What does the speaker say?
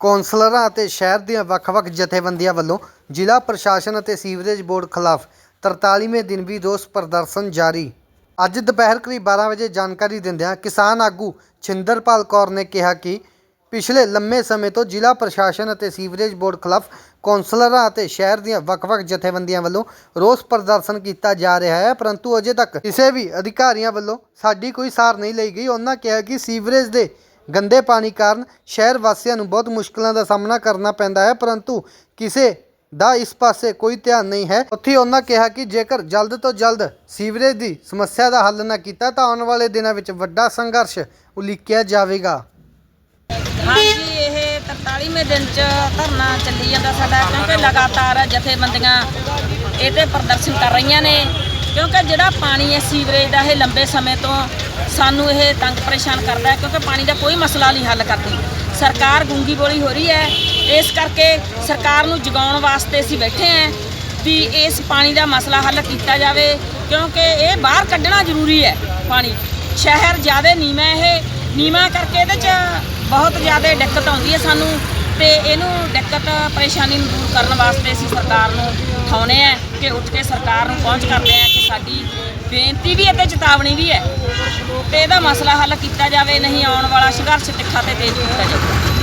ਕੌਂਸਲਰਾਂ ਅਤੇ ਸ਼ਹਿਰ ਦੀਆਂ ਵੱਖ-ਵੱਖ ਜਥੇਬੰਦੀਆਂ ਵੱਲੋਂ ਜ਼ਿਲ੍ਹਾ ਪ੍ਰਸ਼ਾਸਨ ਅਤੇ ਸੀਵਰੇਜ ਬੋਰਡ ਖਿਲਾਫ 43ਵੇਂ ਦਿਨ ਵੀ ਰੋਸ ਪ੍ਰਦਰਸ਼ਨ ਜਾਰੀ। ਅੱਜ ਦੁਪਹਿਰ ਕਰੀਬ 12 ਵਜੇ ਜਾਣਕਾਰੀ ਦਿੰਦਿਆਂ ਕਿਸਾਨ ਆਗੂ ਛਿੰਦਰਪਾਲ ਕੌਰ ਨੇ ਕਿਹਾ ਕਿ ਪਿਛਲੇ ਲੰਮੇ ਸਮੇਂ ਤੋਂ ਜ਼ਿਲ੍ਹਾ ਪ੍ਰਸ਼ਾਸਨ ਅਤੇ ਸੀਵਰੇਜ ਬੋਰਡ ਖਿਲਾਫ ਕੌਂਸਲਰਾਂ ਅਤੇ ਸ਼ਹਿਰ ਦੀਆਂ ਵੱਖ-ਵੱਖ ਜਥੇਬੰਦੀਆਂ ਵੱਲੋਂ ਰੋਸ ਪ੍ਰਦਰਸ਼ਨ ਕੀਤਾ ਜਾ ਰਿਹਾ ਹੈ, ਪਰੰਤੂ ਅਜੇ ਤੱਕ ਕਿਸੇ ਵੀ ਅਧਿਕਾਰੀਆਂ ਵੱਲੋਂ ਸਾਡੀ ਕੋਈ ਸਾਰ ਨਹੀਂ ਲਈ ਗਈ। ਉਹਨਾਂ ਕਿਹਾ ਕਿ ਸੀਵਰੇਜ ਦੇ ਗੰਦੇ ਪਾਣੀ ਕਾਰਨ ਸ਼ਹਿਰ ਵਾਸੀਆਂ ਨੂੰ ਬਹੁਤ ਮੁਸ਼ਕਲਾਂ ਦਾ ਸਾਹਮਣਾ ਕਰਨਾ ਪੈਂਦਾ ਹੈ, ਪਰੰਤੂ ਕਿਸੇ ਦਾ ਇਸ ਪਾਸੇ ਕੋਈ ਧਿਆਨ ਨਹੀਂ ਹੈ। ਉੱਥੇ ਉਹਨਾਂ ਕਿਹਾ ਕਿ ਜੇਕਰ ਜਲਦ ਤੋਂ ਜਲਦ ਸੀਵਰੇਜ ਦੀ ਸਮੱਸਿਆ ਦਾ ਹੱਲ ਨਾ ਕੀਤਾ, ਤਾਂ ਆਉਣ ਵਾਲੇ ਦਿਨਾਂ ਵਿੱਚ ਵੱਡਾ ਸੰਘਰਸ਼ ਉਲੀਕਿਆ ਜਾਵੇਗਾ। ਹਾਂਜੀ, ਇਹ 43ਵੇਂ ਦਿਨ ਚ ਧਰਨਾ ਚੱਲੀ ਜਾਂਦਾ ਸਾਡਾ, ਕਿਉਂਕਿ ਲਗਾਤਾਰ ਜਥੇਬੰਦੀਆਂ ਇਹ ਤੇ ਪ੍ਰਦਰਸ਼ਨ ਕਰ ਰਹੀਆਂ ਨੇ, ਕਿਉਂਕਿ ਜਿਹੜਾ ਪਾਣੀ ਹੈ ਸੀਵਰੇਜ ਦਾ, ਇਹ ਲੰਬੇ ਸਮੇਂ ਤੋਂ ਸਾਨੂੰ ਇਹ ਤੰਗ ਪਰੇਸ਼ਾਨ ਕਰਦਾ ਹੈ ਕਿਉਂਕਿ ਪਾਣੀ ਦਾ ਕੋਈ ਮਸਲਾ ਨਹੀਂ ਹੱਲ ਕਰਦੀ। ਸਰਕਾਰ ਗੂੰਗੀ ਬੋਲੀ ਹੋ ਰਹੀ ਹੈ। ਇਸ ਕਰਕੇ ਸਰਕਾਰ ਨੂੰ ਜਗਾਉਣ ਵਾਸਤੇ ਅਸੀਂ ਬੈਠੇ ਹਾਂ ਵੀ ਇਸ ਪਾਣੀ ਦਾ ਮਸਲਾ ਹੱਲ ਕੀਤਾ ਜਾਵੇ, ਕਿਉਂਕਿ ਇਹ ਬਾਹਰ ਕੱਢਣਾ ਜ਼ਰੂਰੀ ਹੈ ਪਾਣੀ। ਸ਼ਹਿਰ ਜ਼ਿਆਦਾ ਨੀਵਾਂ ਇਹ ਨੀਵਾਂ ਕਰਕੇ ਇਹਦੇ 'ਚ ਬਹੁਤ ਜ਼ਿਆਦਾ ਦਿੱਕਤ ਆਉਂਦੀ ਹੈ ਸਾਨੂੰ। ਤੇ ਇਹਨੂੰ ਦਿੱਕਤ, ਪਰੇਸ਼ਾਨੀ ਨੂੰ ਦੂਰ ਕਰਨ ਵਾਸਤੇ ਅਸੀਂ ਸਰਕਾਰ ਨੂੰ ਉਠਾਉਣੇ ਆ ਕਿ ਉੱਠ ਕੇ ਸਰਕਾਰ ਨੂੰ ਪਹੁੰਚ ਕਰਦੇ ਆ ਕਿ ਸਾਡੀ ਬੇਨਤੀ ਵੀ ਹੈ ਤੇ ਚੇਤਾਵਨੀ ਵੀ ਹੈ। ਤੇ ਇਹਦਾ ਮਸਲਾ ਹੱਲ ਕੀਤਾ ਜਾਵੇ, ਨਹੀਂ ਆਉਣ ਵਾਲਾ ਸੰਘਰਸ਼ ਤਿੱਖਾ ਤੇ ਤੇਜ਼ ਕੀਤਾ ਜਾਵੇ।